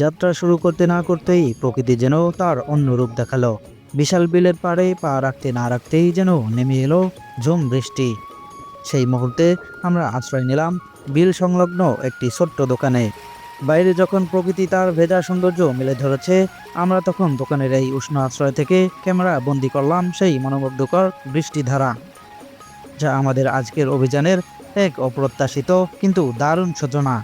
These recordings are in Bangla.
যাত্রা শুরু করতে না করতেই প্রকৃতি যেন তার অন্য রূপ দেখাল। বিশাল বিলের পাড়ে পা রাখতে না রাখতেই যেন নেমে এলো ঝুম বৃষ্টি। সেই মুহূর্তে আমরা আশ্রয় নিলাম বিল সংলগ্ন একটি ছোট্ট দোকানে। বাইরে যখন প্রকৃতি তার ভেজা সৌন্দর্য মেলে ধরেছে, আমরা তখন দোকানের এই উষ্ণ আশ্রয় থেকে ক্যামেরা বন্দি করলাম সেই মনোমুগ্ধকর বৃষ্টিধারা, যা আমাদের আজকের অভিযানের এক অপ্রত্যাশিত কিন্তু দারুণ সূচনা।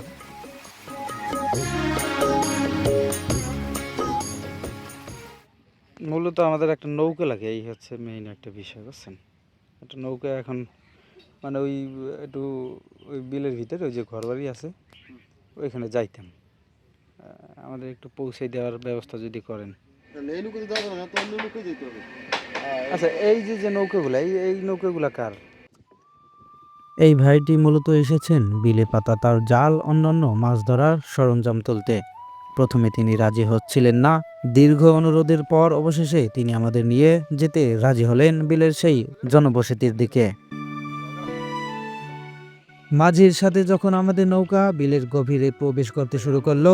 মূলত আমাদের একটা নৌকা লাগে এই হচ্ছে মেইন একটা বিষয় বুঝছেন? একটা নৌকা এখন মানে ওই একটু ওই বিলের ভিতরে ওই যে ঘরবাড়ি আছে ওইখানে যাইতাম। আমাদের একটু পৌঁছে দেওয়ার ব্যবস্থা যদি করেন। তো আচ্ছা এই যে যে নৌকাগুলো এই এই নৌকাগুলো কার? এই ভাইটি মূলত এসেছেন বিলে পাতা তার জাল অন্যান্য মাছ ধরার সরঞ্জাম তুলতে। প্রথমে তিনি রাজি হচ্ছিলেন না। দীর্ঘ অনুরোধের পর অবশেষে তিনি আমাদের নিয়ে যেতে রাজি হলেন বিলের সেই জনবসতির দিকে। মাঝির সাথে যখন আমাদের নৌকা বিলের গভীরে প্রবেশ করতে শুরু করল,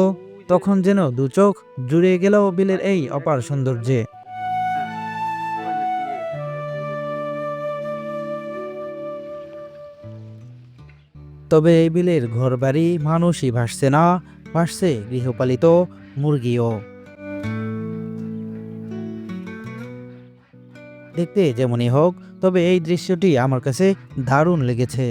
তখন যেন দু চোখ জুড়ে গেল বিলের এই অপার সৌন্দর্যে। তবে এই বিলের ঘরবাড়ি মানুষই ভাসছে না। ভাসছে গৃহপালিত মুরগিও। দেখতে যেমনই হোক, তবে এই দৃশ্যটি আমার কাছে দারুণ লেগেছে।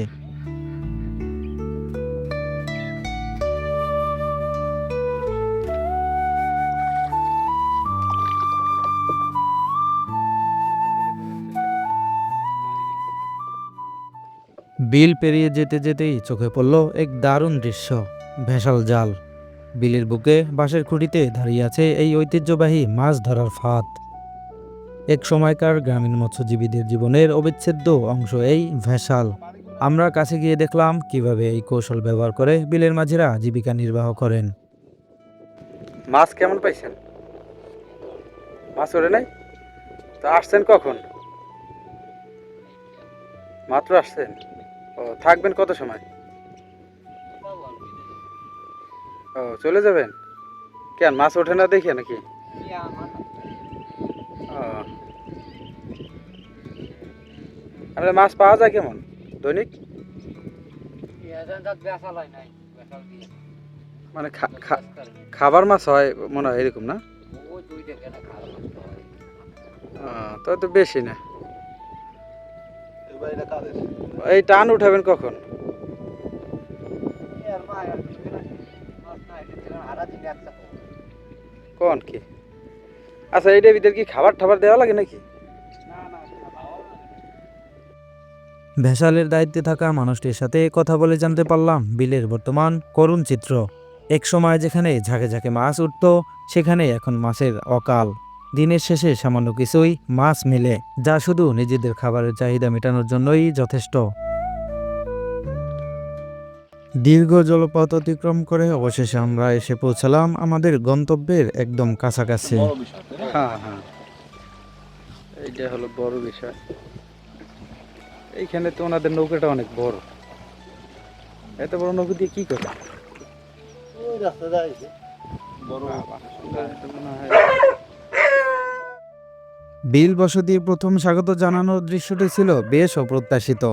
বিল পেরিয়ে যেতে যেতেই চোখে পড়ল এক দারুণ দৃশ্য ভেসাল জাল। বিলের বুকে বাঁশের খুঁটিতে দাঁড়িয়ে আছে এই ঐতিহ্যবাহী মাছ ধরার ফাঁদ। এক সময়কার গ্রামীণ মৎস্যজীবীদের জীবনের অবিচ্ছেদ্য অংশ এই ভেসাল। আমরা কাছে গিয়ে দেখলাম কীভাবে এই কৌশল ব্যবহার করে বিলের মাঝিরা জীবিকা নির্বাহ করেন। মাছ কেমন পাইছেন? মাছ ওরে নাই? আসছেন কখন? মাত্র আসছেন? ও, থাকবেন কত সময়? ও চলে যাবেন? কেন মাছ ওঠে না দেখে নাকি? আপনার মাছ পাওয়া যায় কেমন? দৈনিক? মানে খা- খা- খাবার মাছ হয় মনে হয় এরকম না? তবে তো বেশি না। এই এই টান উঠাবেন কখন? কোন কি? আচ্ছা এইটার ভিতরে কি খাবার টাবার দেওয়া লাগে নাকি? ভেসালের দায়িত্বে থাকা মানুষটির সাথে কথা বলে জানতে পারলাম বিলের বর্তমান করুণ চিত্র। এক সময় যেখানে ঝাঁকে ঝাঁকে মাছ উঠত সেখানে এখন মাছের অকাল। দিনের শেষে সামান্য কিছুই মাছ মিলে যা শুধু নিজেদের খাবারের চাহিদা মেটানোর জন্যই যথেষ্ট। দীর্ঘ জলপথ অতিক্রম করে অবশেষে আমরা এসে পৌঁছালাম আমাদের গন্তব্যের একদম কাছাকাছি? হ্যাঁ হ্যাঁ। এইটা হলো বড় বিষয়। এইখানে তো ওনাদের নৌকাটা অনেক বড়। এত বড় নৌকা দিয়ে কি করে ওই রাস্তা বড় মনে হয় বিল বসতির প্রথম স্বাগত জানানোর দৃশ্যটি ছিল বেশ অপ্রত্যাশিত।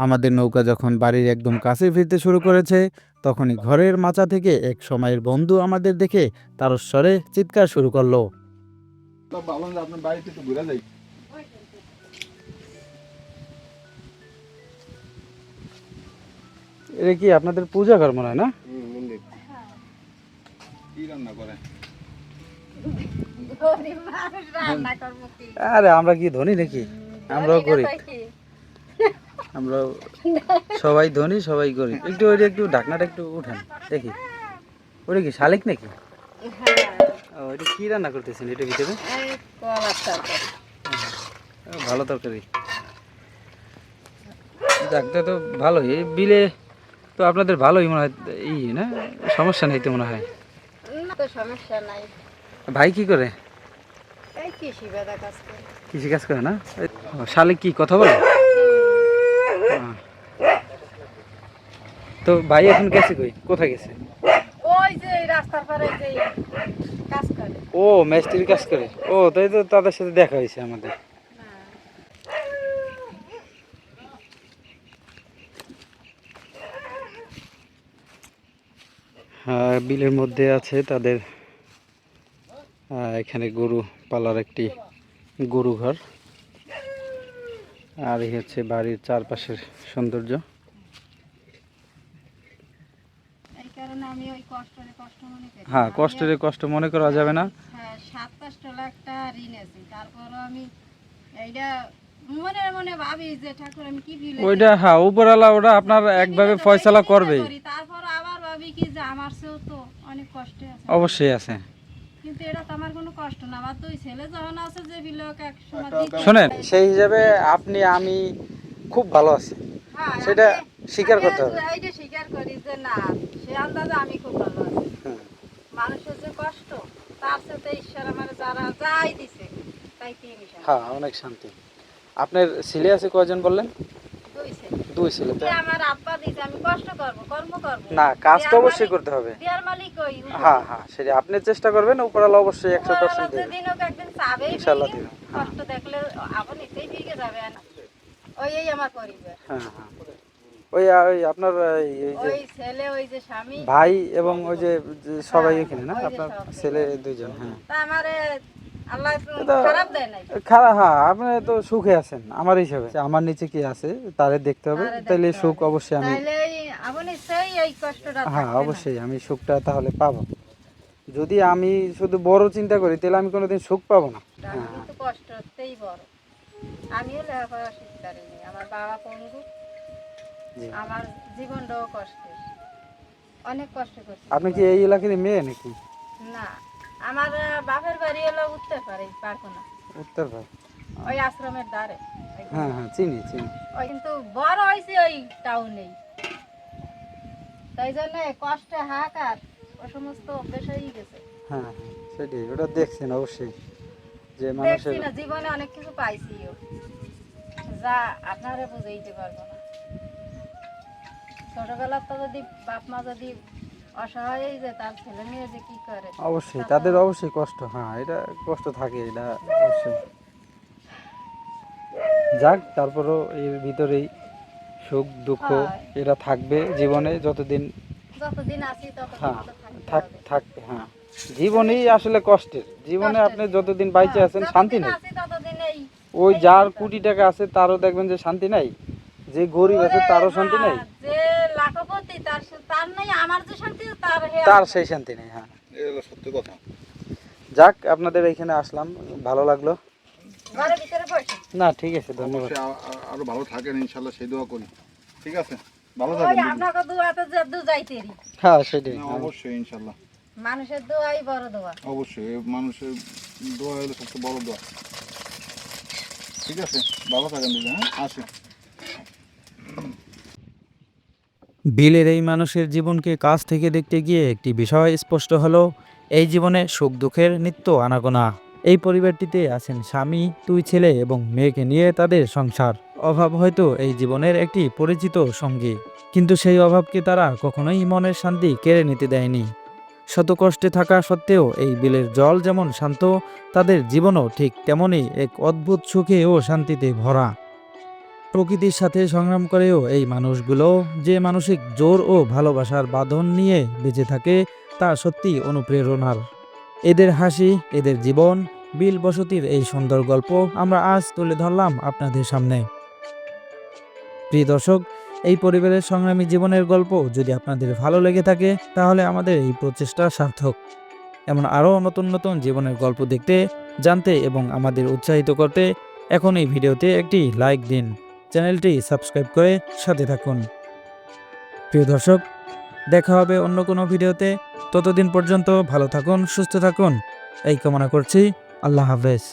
আমাদের নৌকা যখন বাড়ির একদম কাছে ফিরতে শুরু করেছে তখনই ঘরের মাচা থেকে এক সময়ের বন্ধু আমাদের দেখে তার স্বরে চিৎকার শুরু করল। আপনার বাড়িতে একটু ঘুরে যাই এটা কি আপনাদের পূজা ঘর মনে হয় না? মন্দির। কি রান্না করে? গরিব মানুষ রান্না করব কি? আরে আমরা কি ধনী নাকি? আমরাও এটা গরিব। তো কি? আমরা সবাই ধনী সবাই গরিব। একটু ওইটা একটু ঢাকনাটা একটু উঠান দেখি। ওটা কি শালিক নাকি? ও এটা কি রান্না করতেছেন এটার ভিতরে? ভালো তরকারি। যাকটা তো ভালোই। বিলে তো আপনাদের ভালোই মনে হয় ই না? সমস্যা নেই তো মনে হয়? সমস্যা নাই। ভাই কি করে? কৃষি কাজ করে। না? শালিক কি কথা বলে। তো ভাই এখন গেছে কই? কোথায় গেছে? ওই যে রাস্তার পরে যে কাজ করে। ও মেস্ত্রির কাজ করে। ও তাই তো তাদের সাথে দেখা হয়েছে আমাদের। হ্যাঁ বিলের মধ্যে আছে তাদের এখানে গরু পালার একটি গরু ঘর আর এই হচ্ছে বাড়ির চারপাশের সৌন্দর্য। হ্যাঁ কষ্টের কষ্ট মনে করা যাবে না। হ্যাঁ সাত পাঁচটা লাখ ঋণ আছে। তারপরও আমি এইটা মনে মনে ভাবি যে ঠাকুর আমি কি বিলে ওইটা হ্যাঁ উপরওয়ালা ওটা আপনার একভাবে ফয়সালা করবে তারপর আবার ভাবি কি যে আমার তো অনেক কষ্টে আছে। অবশ্যই আছে। কিন্তু এটা তো আমার কোনো কষ্ট না। আমার দুই ছেলে যখন আছে যে বিলক এক সময় শোনেন সেই হিসাবে আপনি আমি খুব ভালো আছি। হ্যাঁ, সেটা স্বীকার করতে হবে। এইটা স্বীকার করি যে না সে আন্দাজে আমি খুব ভালো আছি। মানুষের যে কষ্ট তার সাথে ঈশ্বর আমার যারা যাই দিছে তাই হ্যাঁ অনেক শান্তি। আপনার ছেলে আছে কয়জন বললেন? ছেলে আমার আব্বা আমি কষ্ট করব কর্ম করব। না কাজ তো অবশ্যই করতে হবে। দেয়ার মালিক ওই হ্যাঁ হ্যাঁ সেটা আপনি চেষ্টা করবেন উপরালা অবশ্যই একশো পার্সেন্ট দেবে। একদিন চাবে। কষ্ট দেখলে আবার নিতেই ভিগে যাবে না ওই এই আমার পরিবার। হ্যাঁ হ্যাঁ। ওই ওই আপনার এই যে ওই ছেলে ওই যে স্বামী। ভাই এবং ওই যে সবাই হ্যাঁ, এখানে না? আপনার ছেলে দুইজন হ্যাঁ। তা আমারে খারাপ হ্যাঁ আপনি তো সুখে আছেন আমার হিসাবে। আমার নিচে কি আছে? তারে দেখতে হবে। হবে। সুখ অবশ্যই আমি হ্যাঁ অবশ্যই আমি সুখটা তাহলে পাবো। যদি আমি শুধু বড় চিন্তা করি তাহলে আমি কোনোদিন সুখ পাবো না। আমি কিন্তু কষ্টতেই বড়। আমিও লেখাপড়া শিখতে পারিনি। আমার বাবা পঙ্গু। আমার জীবনটাও কষ্টের। অনেক কষ্ট করছি। আপনি কি এই এলাকারই মেয়ে নাকি? না। আমার বাপের বাড়ি হলো উঠতে পারে উত্তর ভাই ওই আশ্রমের দ্বারে হ্যাঁ হ্যাঁ চিনি চিনি। ওই কিন্তু বড় হয়েছে ওই টাউনেই। তাই জন্য কষ্টে হাহাকার ও সমস্ত অভ্যেস হয়ে গেছে। হ্যাঁ হ্যাঁ সেটাই ওটা দেখছেন অবশ্যই। যে মানুষের জীবনে অনেক কিছু পাইছিও যা আপনারা বুঝাইতে পারব না। ছোটবেলার তো যদি বাপ মা যদি অসহায় তার ছেলে মেয়ে যে কি করে? অবশ্যই তাদের অবশ্যই কষ্ট হ্যাঁ এটা কষ্ট থাকে এটা অবশ্যই। যাক তারপরও এর ভিতরেই সুখ দুঃখ। এরা থাকবে জীবনে যতদিন যতদিন আছি ততদিন হ্যাঁ থাক থাকবে হ্যাঁ। জীবনই আসলে কষ্টের জীবনে আপনি যতদিন বাইচে হ্যাঁ, আছেন শান্তি নেই। ওই যার। কোটি টাকা আছে তারও দেখবেন যে শান্তি নাই। যে গরিব আছে তারও শান্তি নেই। তার তার নেই আমার যে শান্তি তার হে তার সেই শান্তি নেই হ্যাঁ। এটা সত্যি কথা। যাক আপনাদের এখানে আসলাম ভালো লাগল। ঘরের ভিতরে বসে। না ঠিক আছে ধন্যবাদ। আরও ভালো থাকেন ইনশাল্লাহ সেই দোয়া করি। ঠিক আছে? ভালো থাকেন। আপনাকে দোয়াতে যে যাইতেরি হ্যাঁ সেটাই। অবশ্যই ইনশাল্লাহ। মানুষের দোয়াই বড় দোয়া। অবশ্যই মানুষের দোয়া হলো সবচেয়ে বড় দোয়া। ঠিক আছে? ভালো থাকেন দিদি হ্যাঁ? আসি। বিলের এই মানুষের জীবনকে কাছ থেকে দেখতে গিয়ে একটি বিষয় স্পষ্ট হলো, এই জীবনে সুখ দুঃখের নিত্য আনাগোনা। এই পরিবারটিতে আছেন স্বামী, দুই ছেলে এবং মেয়েকে নিয়ে তাদের সংসার। অভাব হয়তো এই জীবনের একটি পরিচিত সঙ্গী। কিন্তু সেই অভাবকে তারা কখনোই মনের শান্তি কেড়ে নিতে দেয়নি। শত কষ্টে থাকা সত্ত্বেও এই বিলের জল যেমন শান্ত, তাদের জীবনও ঠিক তেমনই এক অদ্ভুত সুখে ও শান্তিতে ভরা। প্রকৃতির সাথে সংগ্রাম করেও এই মানুষগুলো যে মানসিক জোর ও ভালোবাসার বাঁধন নিয়ে বেঁচে থাকে, তা সত্যি অনুপ্রেরণার। এদের হাসি, এদের জীবন, বিল বসতির এই সুন্দর গল্প আমরা আজ তুলে ধরলাম আপনাদের সামনে। প্রিয় দর্শক, এই পরিবারের সংগ্রামী জীবনের গল্প যদি আপনাদের ভালো লেগে থাকে, তাহলে আমাদের এই প্রচেষ্টা সার্থক। এমন আরও নতুন নতুন জীবনের গল্প দেখতে, জানতে এবং আমাদের উৎসাহিত করতে, এখন এই ভিডিওতে একটি লাইক দিন। চ্যানেলটি সাবস্ক্রাইব করে সাথে থাকুন। প্রিয় দর্শক, দেখা হবে অন্য কোনো ভিডিওতে। ততদিন পর্যন্ত ভালো থাকুন, সুস্থ থাকুন। এই কামনা করছি। আল্লাহ হাফেজ।